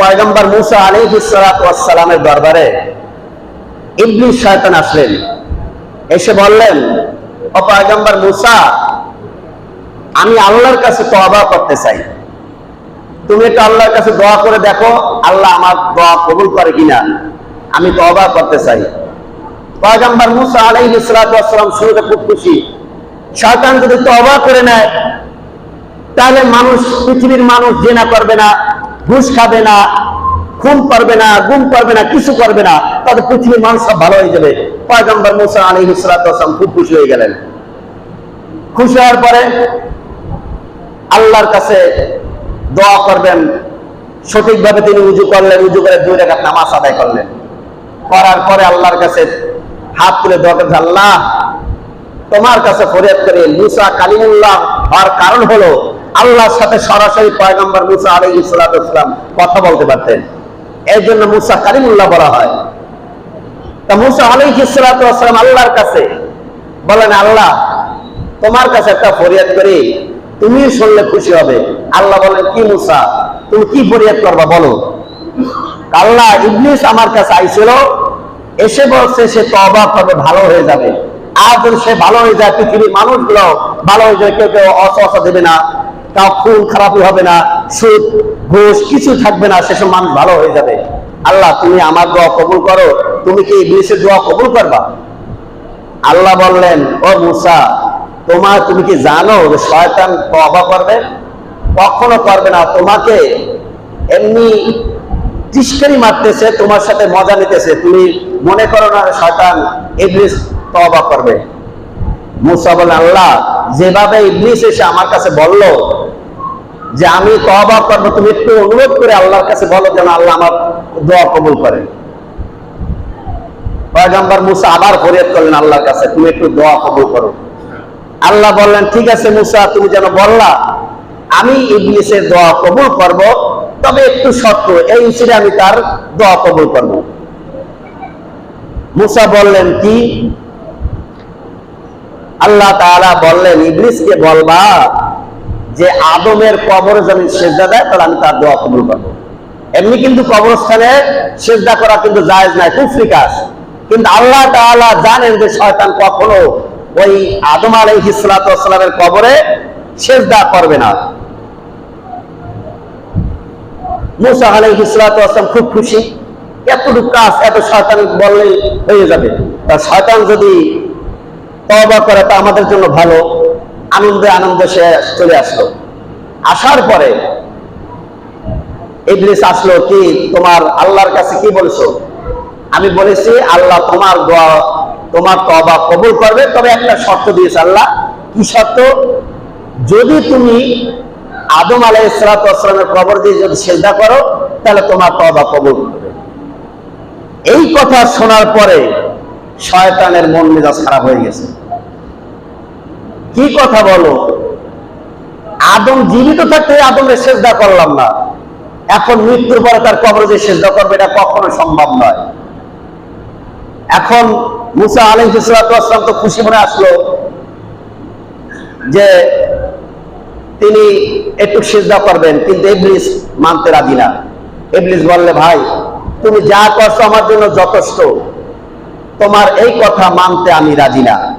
পয়গম্বর মুসা আলিহিসালামের দরবারে ইবলিস শয়তান আসলেন। এসে বললেন, ও পয়গম্বর মুসা, আমি আল্লাহর কাছে তওবা করতে চাই। তুমি একটু আল্লাহর কাছে দোয়া করে দেখো, আল্লাহ আমার দোয়া কবুল করে কিনা। আমি তওবা করতে চাই। পয়গম্বর মুসা আলাইহিসসালাম শুরুতে খুব খুশি। শয়তান যদি তওবা করে নেয়, তাহলে মানুষ, পৃথিবীর মানুষ জেনা করবে না। ঘুষ খাবে না খুন করবে না গুম করবে না, কিছু করবে না, তাদের পৃথিবীর মানুষ সব ভালো হয়ে যাবে। পয়গম্বর মুসা আলী ইসলাতাম খুব খুশি হয়ে গেলেন। খুশি হওয়ার পরে আল্লাহর কাছে দোয়া করবেন। সঠিকভাবে তিনি উজু করলেন, উজু করে দুই রেখা নামাজ আদায় করলেন। করার পরে আল্লাহর কাছে হাত তুলে দোয়া আল্লাহ, তোমার কাছে ফরিয়াদ করে। মুসা কালিমুল্লাহ হওয়ার কারণ হলো আল্লাহর সাথে সরাসরি পয়গম্বর মুসা আলী ইসলাম কথা বলতে পারতেন। এর জন্য মুসা কালিমুল্লাহ বলা হয়। তা মুসা আলী ইসলাম আল্লাহর কাছে বলেন, আল্লাহ, তোমার কাছে একটা ফরিয়াদ করি তুমি শুনলে খুশি হবে। আল্লাহ বলেন, কি মুসা, তুমি কি ফরিয়াদ করবা বলো? আল্লাহ ইবলিস আমার কাছে আইছিল, এসে বলছে, সে তবা করবে, ভালো হয়ে যাবে। আর যদি সে ভালো হয়ে যায়, পৃথিবীর মানুষগুলো ভালো হয়ে যায়, কেউ কেউ অসহসা দেবে না। কাউ খুন খারাপই হবে না, সুদ, ঘুষ, কিছু থাকবে না, সেসব মানুষ ভালো হয়ে যাবে। আল্লাহ, তুমি আমার দোয়া কবুল করো। তুমি কি ইবলিসের দোয়া কবুল করবা? আল্লাহ বললেন, ও মুসা, তোমার তুমি কি জানো যে শয়তান তবা করবে? কখনো করবে না, তোমাকে এমনি টিস্কারি মারতেছে, তোমার সাথে মজা নিতেছে। তুমি মনে করো না শয়তান ইবলিস তবা করবে? মুসা বলে আল্লাহ, যেভাবে ইবলিস এসে আমার কাছে বলল যে আমি তবা করব, তুমি একটু অনুরোধ করে আল্লাহর কাছে বলো যেন আল্লাহ আমার দোয়া কবুল করে। পয়গম্বর মুসা আবার ফরিয়াদ করলেন, আল্লাহর কাছে তুমি একটু দোয়া কবুল করো। আল্লাহ বললেন, ঠিক আছে মুসা, তুমি যেন বললা, আমি ইবলিসের দোয়া কবুল করব, তবে একটু শর্ত, এই হিসেবে আমি তার দোয়া কবুল করব। মুসা বললেন, কি? আল্লাহ তাআলা বললেন, ইবলিসকে বলবা যে আদমের কবর যদি সেজদা দেয়, তাহলে আমি তার দোয়া কবুল করব। এমনি কিন্তু কবরস্থানে সেজদা করা কিন্তু জায়েজ নাই কুফরি কাজ। কিন্তু আল্লাহ তাআলা জানেন যে শয়তান কখনো ওই আদম আলাইহিস সালামের কবরে সেজদা করবে না। মুসা আলাইহিস সালাম খুব খুশি। এতটুকু কাজ, এত শয়তান বললেই হয়ে যাবে। তা শয়তান যদি তবা করে, তা আমাদের জন্য ভালো। আনন্দে আনন্দে সে চলে আসলো। আসার পরে ইবলিস আসলো, কি তোমার আল্লাহর কাছে কি বলছো? আমি বলেছি, আল্লাহ তোমার তোমার তবা কবুল করবে। তবে একটা শর্ত দিয়েছে আল্লাহ। কি শর্ত? যদি তুমি আদম আলাই ইসলাতামের কবর দিয়ে যদি সেজদা করো, তাহলে তোমার তবা কবুল এই কথা শোনার পরে শয়তানের মন মেজাজ খারাপ হয়ে গেছে। কি কথা বলো? আদম জীবিত থাকতে আদমের সেজদা করলাম না। এখন মৃত্যুর পরে তার কবরে যে করবে এটা কখনো সম্ভব নয়। এখন মুসা আলহ ইসলাতাম তো খুশি মনে আসলো যে তিনি একটু সেজদা করবেন, কিন্তু এবলিস মানতে রাজি না। এবলিস বললে, ভাই, তুমি যা করছ আমার জন্য যথেষ্ট। তোমার এই কথা মানতে আমি রাজি না।